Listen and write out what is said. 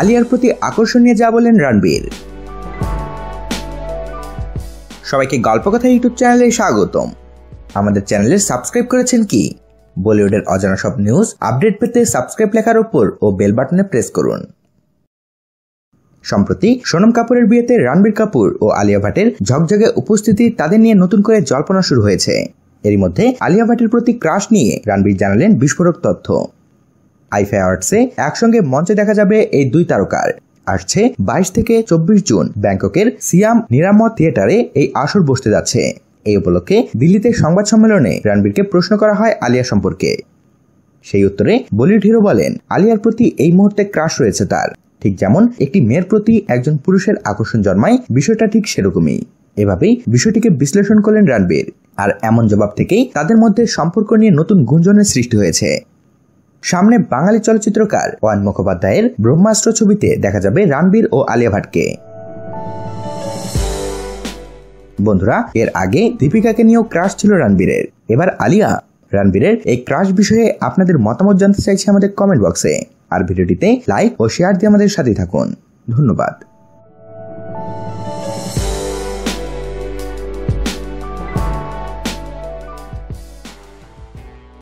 আলিয়ার প্রতি আকর্ষণ নিয়ে যা বলেন রণবীর। সবাইকে গল্প কথা ইউটিউব চ্যানেলে স্বাগতম। আমাদের চ্যানেলে সাবস্ক্রাইব করেছেন কি? বলিউডের অজানা সব নিউজ, আপডেট পেতে সাবস্ক্রাইব লেখার উপর ও বেল বাটনে প্রেস করুন। সম্প্রতি সোনম কাপুরের বিয়েতে রণবীর কাপুর ও আলিয়া ভাটের ঝকঝকে উপস্থিতি তাদের নিয়ে নতুন করে জল্পনা শুরু হয়েছে। এরই মধ্যে আলিয়া ভাটের প্রতি ক্রাশ নিয়ে রণবীর জানালেন বিস্ফোরক তথ্য। আইফা অ্যাওয়ার্ডসে একসঙ্গে মঞ্চে দেখা যাবে এই দুই তারকার। আসছে বাইশ থেকে চব্বিশ জুন ব্যাংককের সিয়াম নিরামত থিয়েটারে এই আসর বসতে যাচ্ছে। এই উপলক্ষে দিল্লিতে সংবাদ সম্মেলনে রণবীরকে প্রশ্ন করা হয় আলিয়া সম্পর্কে। সেই উত্তরে বলিউড হিরো বলেন, আলিয়ার প্রতি এই মুহূর্তে ক্রাশ রয়েছে তার। ঠিক যেমন একটি মেয়ের প্রতি একজন পুরুষের আকর্ষণ জন্মায়, বিষয়টা ঠিক সেরকমই। এভাবেই বিষয়টিকে বিশ্লেষণ করলেন রণবীর। আর এমন জবাব থেকেই তাদের মধ্যে সম্পর্ক নিয়ে নতুন গুঞ্জনের সৃষ্টি হয়েছে। সামনে বাঙালি চলচ্চিত্রকার ওয়ান মুখোপাধ্যায়ের ব্রহ্মাস্ত্র ছবিতে দেখা যাবে রণবীর ও আলিয়া ভাটকে। বন্ধুরা, এর আগে দীপিকাকে নিয়েও ক্রাশ ছিল রণবীরের এবার আলিয়া রণবীরের এই ক্রাশ বিষয়ে আপনাদের মতামত জানতে চাইছি আমাদের কমেন্ট বক্সে আর ভিডিওটিতে লাইক ও শেয়ার দিয়ে আমাদের সাথে থাকুন। ধন্যবাদ।